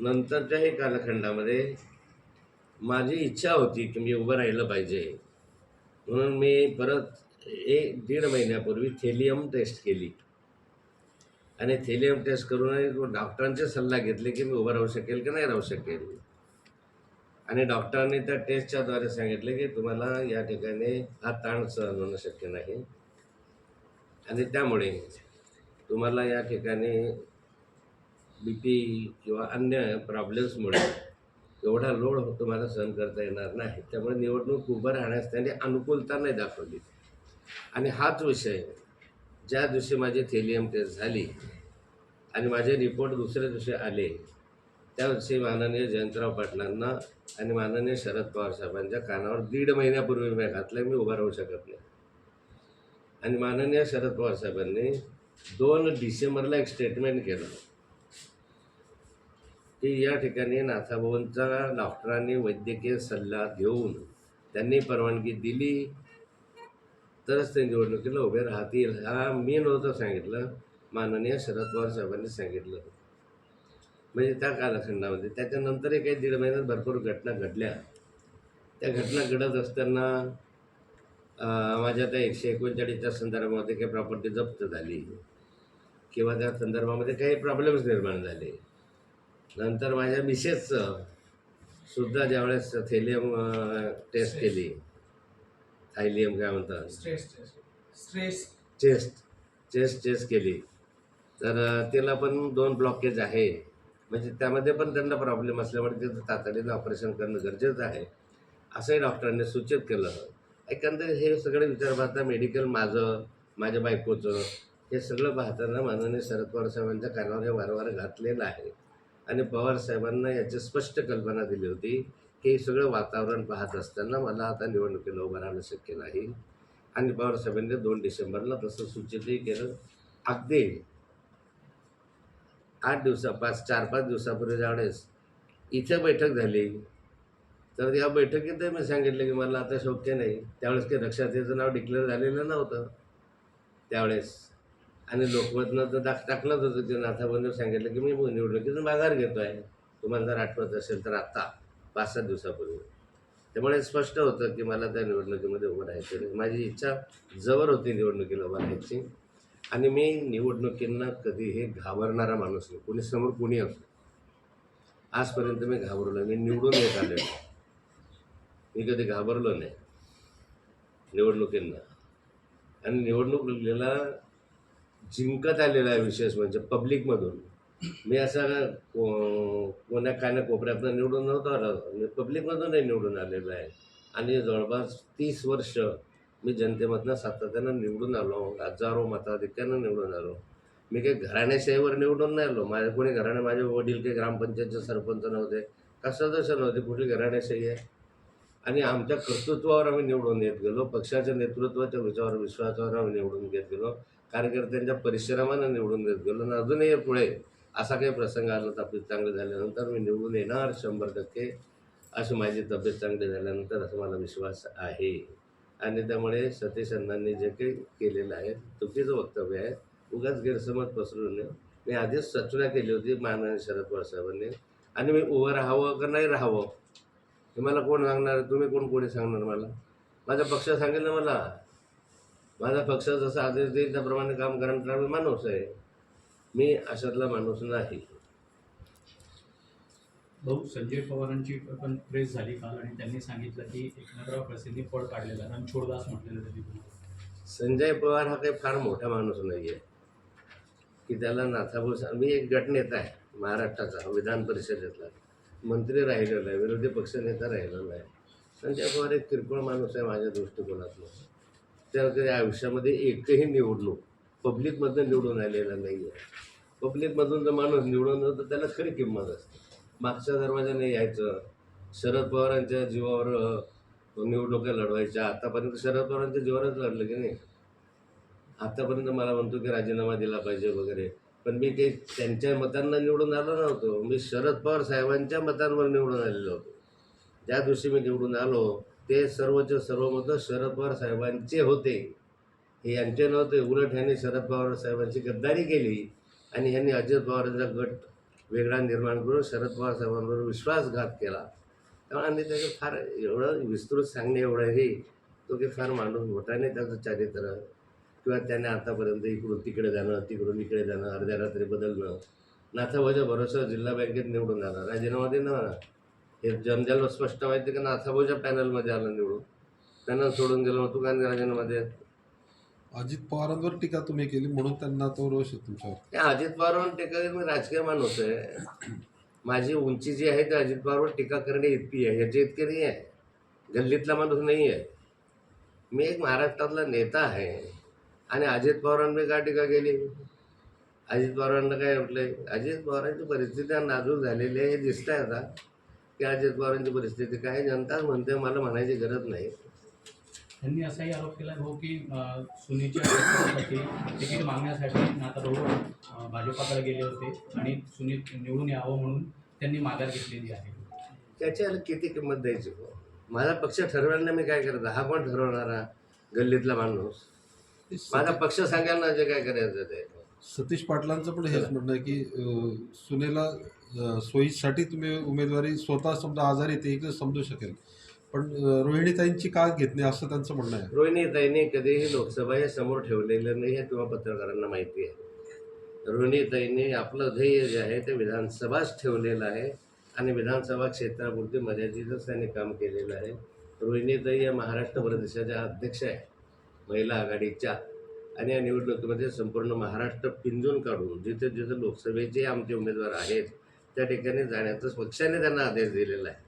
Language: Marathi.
नंतरच्याही कालखंडामध्ये माझी इच्छा होती की मी उभं राहिलं पाहिजे. म्हणून मी परत एक दीड महिन्यापूर्वी थेलियम टेस्ट केली. आणि थेलियम टेस्ट करून डॉक्टरांचे सल्ला घेतले की मी उभं राहू शकेल की नाही राहू शकेल. आणि डॉक्टरांनी त्या टेस्टच्याद्वारे सांगितले की तुम्हाला या ठिकाणी हा ताण सहन होणं शक्य नाही. आणि त्यामुळे तुम्हाला या ठिकाणी बी पी किंवा अन्य प्रॉब्लेम्समुळे एवढा लोड होतो मला सहन करता येणार नाही. त्यामुळे निवडणूक उभं राहण्यास त्यांनी अनुकूलता नाही दाखवली. आणि हाच विषय ज्या दिवशी माझी थेलियम टेस्ट झाली आणि माझे रिपोर्ट दुसऱ्या दिवशी आले त्या दिवशी माननीय जयंतराव पाटलांना आणि माननीय शरद पवार साहेबांच्या कानावर दीड महिन्यापूर्वी मी घातलं मी उभा राहू शकत नाही. आणि माननीय शरद पवार साहेबांनी दोन डिसेंबरला एक स्टेटमेंट केलं. की या ठिकाणी नाथाभाऊंचा डॉक्टरांनी वैद्यकीय सल्ला घेऊन त्यांनी परवानगी दिली. तरच ते निवडणुकीला उभे राहतील हा मी नव्हतं सांगितलं. माननीय शरद पवार साहेबांनी सांगितलं. म्हणजे त्या कालखंडामध्ये. त्याच्यानंतरही काही दीड महिन्यात भरपूर घटना घडल्या. त्या घटना घडत असताना माझ्या त्या एकशे एकोणचाळीसच्या संदर्भामध्ये काही प्रॉपर्टी जप्त झाली. किंवा त्या संदर्भामध्ये काही प्रॉब्लेम्स निर्माण झाले. नंतर माझ्या मिसेसचं सुद्धा ज्यावेळेस थेलियम टेस्ट केली. थायलियम काय म्हणतात? स्ट्रेस चेस्ट चेस्ट चेस्ट केली. तर तिला पण दोन ब्लॉकेज आहे. म्हणजे त्यामध्ये पण त्यांना प्रॉब्लेम असल्यामुळे तिथं तातडीनं ऑपरेशन करणं गरजेचं आहे. असंही डॉक्टरांनी सूचित केलं. एकंदर हे सगळे विचार पाहता मेडिकल माझं माझ्या बायकोचं हे सगळं पाहताना माननीय शरद पवार साहेबांच्या कानावर हे वारंवार घातलेलं आहे. आणि पवार साहेबांना याची स्पष्ट कल्पना दिली होती की हे सगळं वातावरण पाहत असताना मला आता निवडणुकीला उभं राहणं शक्य नाही. आणि पवार साहेबांनी दोन डिसेंबरला तसं सूचितही केलं. अगदी आठ दिवसा पाच चार पाच दिवसापूर्वी ज्यावेळेस इथे बैठक झाली तर या बैठकीतही मी सांगितलं की मला आता शक्य नाही. त्यावेळेस काही रक्षातेचं नाव डिक्लेअर झालेलं नव्हतं. त्यावेळेस आणि लोकमतनं तर दाख टाकलंच होतं ते नाथाबंधू सांगितलं की मी निवडणुकीतून माघार घेतो आहे. तुम्हाला जर आठवत असेल तर आत्ता पाच सात दिवसापूर्वी. त्यामुळे स्पष्ट होतं की मला त्या निवडणुकीमध्ये उभं राहायचं माझी इच्छा जवळ होती निवडणुकीला उभं राहायची. आणि मी निवडणुकींना कधीही घाबरणारा माणूस नाही. कोणी समोर कोणी असो. आजपर्यंत मी घाबरलो मी निवडून येत आलेलो मी कधी घाबरलो नाही. निवडणुकींना. आणि निवडणूक लिहिलेला जिंकत आलेला आहे विशेष म्हणजे पब्लिकमधून. मी असा को कोण्या कान्या कोपऱ्यातनं निवडून नव्हतो आलो. मी पब्लिकमधूनही निवडून आलेलो आहे. आणि जवळपास तीस वर्ष मी जनतेमधनं सातत्यानं निवडून आलो. हजारो मताधिक्यानं निवडून आलो. मी काही घराण्याशाहीवर निवडून नाही आलो. माझ्या कोणी घराणे माझे वडील काही ग्रामपंचायतचे सरपंच नव्हते. का सदस्य नव्हते कुठली घराण्याशाही आहे? आणि आमच्या कर्तृत्वावर आम्ही निवडून येत गेलो. पक्षाच्या नेतृत्वाच्या विचारावर विश्वासावर आम्ही निवडून घेत गेलो. कार्यकर्त्यांच्या परिश्रमानं निवडून देत गेलो. आणि अजूनही पुढे असा काही प्रसंग आला तब्येत चांगली झाल्यानंतर मी निवडून येणार शंभर टक्के. अशी माझी तब्येत चांगली झाल्यानंतर असं मला विश्वास आहे. आणि त्यामुळे सतीश अण्णांनी जे काही केलेलं आहे चुकीचं वक्तव्य आहे. उगाच गैरसमज पसरून मी आधीच सूचना केली होती माननीय शरद पवार साहेबांनी. आणि मी उभं राहावं का नाही राहावं हे मला कोण सांगणार? तुम्ही कोण कोणी सांगणार मला? माझा पक्ष सांगेल ना मला. माझा पक्ष जसा आदेश देईल त्याप्रमाणे काम करणारा मी माणूस आहे. मी अशातला माणूस नाही. भाऊ संजय पवारांची पण प्रेस झाली काल आणि त्यांनी सांगितलं की एकनाथराव खडसेंनी पळ काढलेला रणछोडदास म्हटलेलं त्यांनी संजय पवार हा काही फार मोठा माणूस नाही आहे. की त्याला नाथाभाऊ सा- मी एक गटनेता आहे महाराष्ट्राचा विधान परिषदेतला. मंत्री राहिलेला आहे विरोधी पक्षनेता राहिलेला आहे संजय पवार एक किरकोळ माणूस आहे माझ्या दृष्टिकोनातून. त्या आयुष्यामध्ये एकही निवडणूक पब्लिकमधनं निवडून आलेला नाही आहे पब्लिकमधून जर माणूस निवडून जातो तर त्याला खरी किंमत असते. मागच्या दरवाजाने यायचं. शरद पवारांच्या जीवावर निवडणुका लढवायच्या. आतापर्यंत शरद पवारांच्या जीवावरच लढलं की नाही? आतापर्यंत मला म्हणतो की राजीनामा दिला पाहिजे वगैरे. पण मी ते त्यांच्या मतांना निवडून आलो नव्हतो. मी शरद पवार साहेबांच्या मतांवर निवडून आलेलो होतो. ज्या दिवशी मी निवडून आलो ते सर्वचे सर्व मतं शरद पवार साहेबांचे होते. हे यांचे नव्हते. उलट ह्यांनी शरद पवार साहेबांची गद्दारी केली आणि ह्यांनी अजित पवारांचा गट वेगळा निर्माण करून शरद पवार साहेबांवर विश्वासघात केला. त्यामुळे आम्ही त्याचं फार एवढं विस्तृत सांगणे एवढं हे तो की फार माणूस मोठ्याने त्याचं चारित्र. किंवा त्याने आतापर्यंत इकडून तिकडे जाणं तिकडून इकडे जाणं अर्ध्या रात्री बदलणं नाथाभाऊच्या भरोसा जिल्हा बँकेत निवडून जाणार राजीनामा दे ना हे जनजल स्पष्ट माहिती का नाथाभाऊच्या पॅनलमध्ये आलं निवडून. पॅनल सोडून गेलो तू काय राजीनामा दे अजित पवारांवर टीका तुम्ही केली म्हणून त्यांना तो रोष आहे तुमच्यावर. अजित पवारवर टीका मी राजकीय माणूस आहे. माझी उंची जी आहे ती अजित पवारवर टीका करणे इतकी आहे. ह्याची इतकी नाही आहे. गल्लीतला माणूस नाही आहे. मी एक महाराष्ट्रातला नेता आहे. आणि अजित पवारांनी का टीका केली? अजित पवारांना काय म्हटलंय अजित पवारांची परिस्थिती नाजूक झालेली आहे हे दिसत आहे आता. की अजित पवारांची परिस्थिती काय? जनताच म्हणते मला म्हणायची गरज नाही. त्यांनी असाही आरोप केला भाऊ की सुनीच्या तिकीट मागण्यासाठी नाथाभाऊ अं, भाजपाकडे गेले होते आणि सुनीत निवडून यावं म्हणून त्यांनी माघार घेतलेली आहे. त्याच्याला किती किंमत द्यायची हो? माझा पक्ष ठरवायला मी काय करत हा कोण ठरवणारा? गल्लीतला माणूस. माझा पक्ष सांगायला जे काय करायचं ते. सतीश पाटलांचं पण हेच म्हणणं आहे की अं, सुनेला सोयीसाठी तुम्ही उमेदवारी स्वतः समजा आजारी ते एक समजू शकेल. पण अं, रोहिणीताईंची का घेत नाही असं त्यांचं म्हणणं आहे? रोहिणीताईंनी कधीही लोकसभा हे समोर ठेवलेलं नाही हे किंवा पत्रकारांना माहिती आहे. रोहिणीताईंनी आपलं ध्येय जे आहे ते विधानसभाच ठेवलेलं आहे. आणि विधानसभा क्षेत्रापुरती मर्यादितच त्यांनी काम केलेलं आहे. रोहिणीताई या महाराष्ट्र प्रदेशाच्या अध्यक्ष आहे. महिला आघाडीच्या आणि या निवडणुकीमध्ये संपूर्ण महाराष्ट्र पिंजून काढून जिथे जिथे लोकसभेचे आमचे उमेदवार आहेत त्या ठिकाणी जाण्याचा पक्षाने त्यांना आदेश दिलेला आहे.